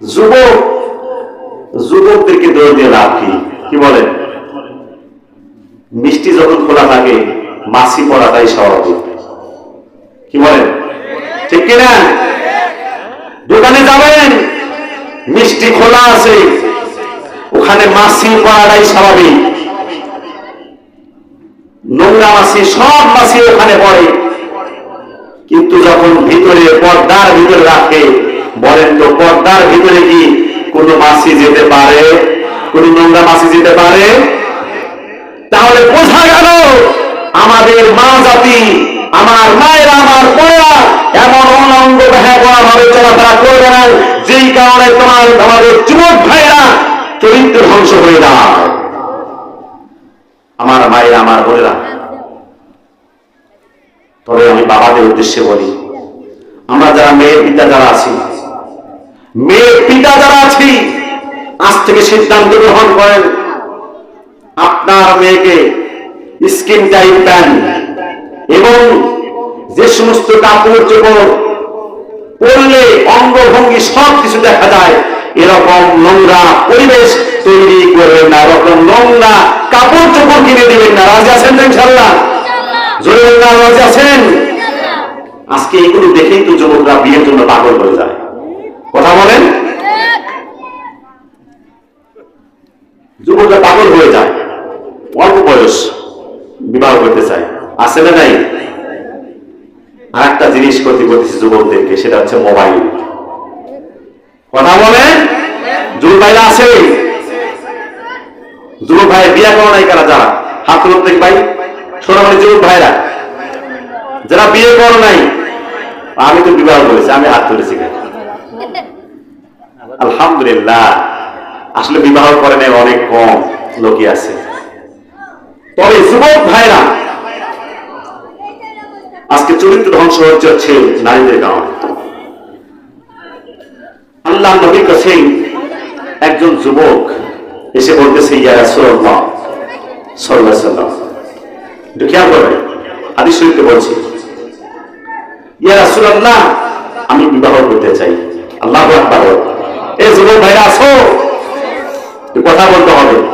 যুবক যুবকদেরকে দোষ দিয়ে লাভ কি? কি বলেন মিষ্টি যখন খোলা থাকে, মাছি পড়াটাই স্বাভাবিক। কি বলেন ঠিক কিনা? দোকানে যাবেন, মিষ্টি খোলা আছে, ওখানে মাছি পড়াটাই স্বাভাবিক। নোংরা মাছি, সব মাছি ওখানে পড়ে। কিন্তু যখন ভিতরে পর্দার ভিতরে রাখে বলেন তো, পর্দার ভিতরে কি কোন মাছি যেতে পারে? কোন নোংরা মাছি যেতে পারে? তাহলে বোঝা গেল, আমাদের মা জাতি, আমার মায়ের, আমার পয়া এমন অনঙ্গ ব্যবহার ভাবে চলাফেরা করবে না, যেই কারণে তোমার আমাদের যুবক ভাইরা চরিত্র ধ্বংস হয়ে যায়। আমার মায়ের, আমার বোনেরা, তবে আমি বাবাদের উদ্দেশ্যে বলি, আমরা যারা মেয়ের পিতা, যারা আছি মেয়ের পিতা যারা আছি, আজ থেকে সিদ্ধান্ত গ্রহণ করেন, আপনার মেয়েকে স্কিন টাইপ প্যান্ট এবং যে সমস্ত কাপড় চোপড় পরলে অঙ্গভঙ্গি সব কিছু দেখা যায়, এরকম নোংরা পরিবেশ তৈরি করবেন না, এরকম নোংরা কাপড় চোপড় কিনে দিবেন না। রাজি আছেন ইনশাল্লাহ জোরে রাজি আছেন? আজকে এগুলো দেখেই তো যুবকরা বিয়ের জন্য পাগল হয়ে যায় কথা বলেন যুবকরা পাগল হয়ে যায়। অল্প বয়স বিবাহ করতে চায়। আছে না নাই? আর একটা জিনিস ক্ষতি করতেছে যুবকদেরকে, সেটা হচ্ছে মোবাইল। কথা বলেন যুবক ভাইরা আছে? যুবক ভাই বিয়া করো নাই কারা যারা? হাত তুলুন দেখ ভাই। সোনামণি যুবক ভাইরা, যারা বিয়ে করো নাই, আমি তো বিবাহ করেছি, আমি হাত তুলেছি আলহামদুলিল্লাহ, আসলে বিবাহ করে নাই অনেক কম। লোকই আছে। তবে যুবক ভাইরা, আজকে চরিত্র ধ্বংস হচ্ছে নারীদের কারণে আল্লাহ নবীর কাছে একজন যুবক এসে বলতেছে একটু খেয়াল হাদিস শরীফে বলছি, ইয়া রাসূলুল্লাহ, আমি বিবাহ করতে চাই। আল্লাহু এই যুবক ভাইরা, আসো। কথা বলতে হবে।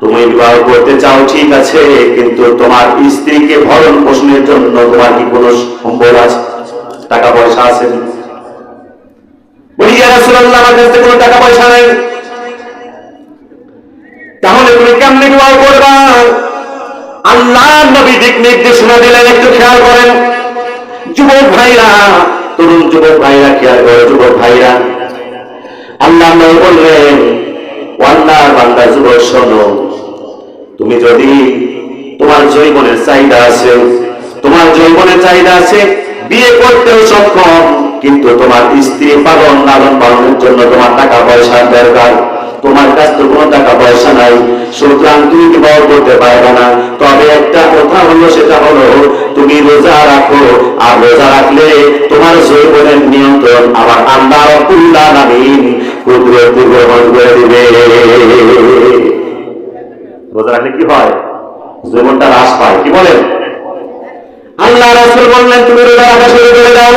তুমি বিবাহ করতে চাও, ঠিক আছে, কিন্তু তোমার স্ত্রীকে ভরণ পোষণের জন্য তোমার কি কোনো সম্বল আছে? টাকা পয়সা আছে টাকা পয়সা নেই। তাহলে তুমি আল্লাহ নবী নির্দেশনা একটু খেয়াল করেন। যুবক ভাইরা যুবক ভাইরা যুবক ভাইরা। আল্লাহ বললেন যুবক শোনো তুমি যদি তোমার জৈবনের চাহিদা আছে, তোমার জৈবনের চাহিদা আছে, বিয়ে করতেও সক্ষম, কিন্তু তোমার স্ত্রী পালন লালন পালনের জন্য তোমার টাকা পয়সা দরকার। তোমার কাছে তো কোনো টাকা পয়সা নাই, সুতরাং তুমি বিবাহ করতে পারবে না? তবে একটা কথা হলো, সেটা হলো, তুমি রোজা রাখো, আর রোজা রাখলে তোমার জৈবনের নিয়ন্ত্রণ আমার আল্লাহ রব্বুল আলামিন কুদরতি গ্রহণ করে দিবে। রাখলে কি হয়? জীবনটা হ্রাস পায়। কি বলেন? আল্লাহ রাসূল বললেন, তুমি রোজা রাখা শুরু করে দাও।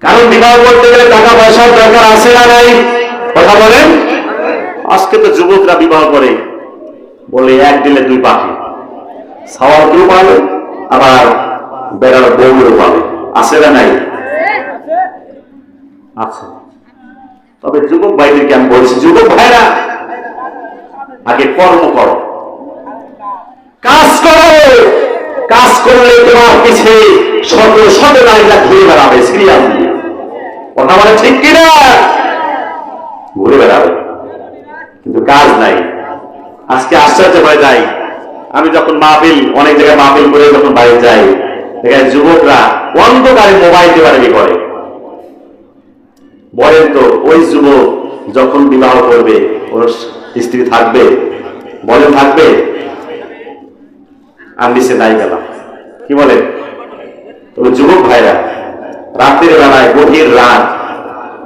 কারণ বিবাহ করতে গেলে টাকা পয়সার দরকার আছে না নাই? কথা বলেন। আজকে তো যুবকরা বিবাহ করে। বলে, এক দিলে দুই পাখি। সাওয়ার কেউ পাবে? আবার বেড়ার বউও পাবে। আছে না নাই? আছে। তবে যুবক ভাইদেরকে আমি বলছি, যুবক ভাইরা আগে কর্ম করো। কাজ করো। কাজ করলে তোমার পিছে শত শত নারীরা ঘুরে বেড়াবে সিরিয়াল দিয়ে। কথা বলে ঠিক কিনা? ঘুরে বেড়াবে। কিন্তু কাজ নাই। আজকে আশ্চর্য হয়ে যাই আমি যখন মাহফিল, অনেক জায়গায় মাহফিল করে যখন বাইরে যাই দেখে যুবকরা অন্ধকারে মোবাইল দিয়ে করে। বলেন তো, ওই যুবক যখন বিবাহ করবে ওর স্ত্রী থাকবে বলেন থাকবে? আর নিচে নাই গেলাম। কি বলেন তবে যুবক ভাইরা, রাতের বেলায় গভীর রাত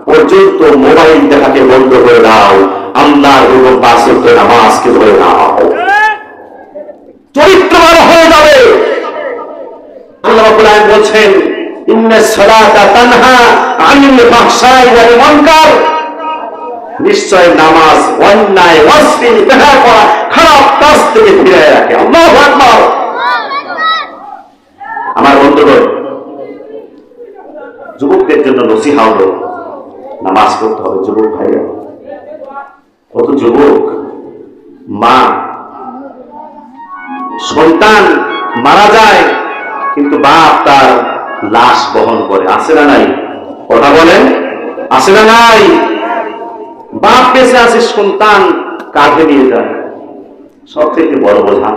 পর্যন্ত মোবাইল দেখাকে বন্ধ করে দাও। আল্লাহর নামাজকে ধরে নাও। চরিত্রবান হয়ে যাবে। আল্লাহ রাব্বুল বলছেন, ইন্না সালাতা তানহা আনিল ফাহশাই ওয়াল মুনকার। নিশ্চয় নামাজ অন্যায়, অশ্লীল বেহায়া করা, খারাপ কাজ থেকে ফিরে রাখে। আমার বন্ধুগণ, যুবকদের জন্য নসিহা হলো, নামাজ পড়তে হবে যুবক ভাইরা। কত যুবক, মা, সন্তান মারা যায়, কিন্তু বাপ তার লাশ বহন করে। আসে না নাই? কথা বলেন? আসে না নাই? বাপ বেঁচে আছে সন্তান কাঁধে নিয়ে যায়। সবচেয়ে বড় বোঝা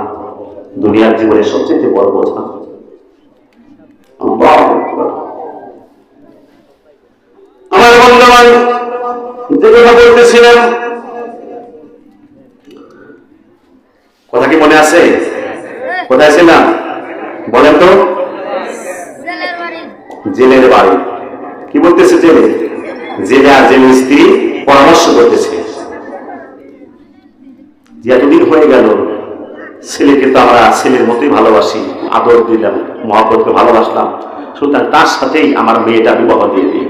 দুনিয়ার জীবনে সবচেয়ে বড় বোঝা। আমার বন্ধুবান যে কথা বলতেছিলাম কথা কি মনে আছে? কোথায় ছিলাম? বলেন তো। জেলের বাড়ি। কি বলতেছে জেলে? জেলে আর জেলে স্ত্রী? পরামর্শ করতেছে। যে এতদিন হয়ে গেল, ছেলেকে তো আমরা ছেলের মতোই ভালোবাসি, আদর দিলাম মহাপতকে ভালোবাসলাম। সুতরাং তার সাথেই আমার মেয়েটা বিবাহ দিয়ে দিই।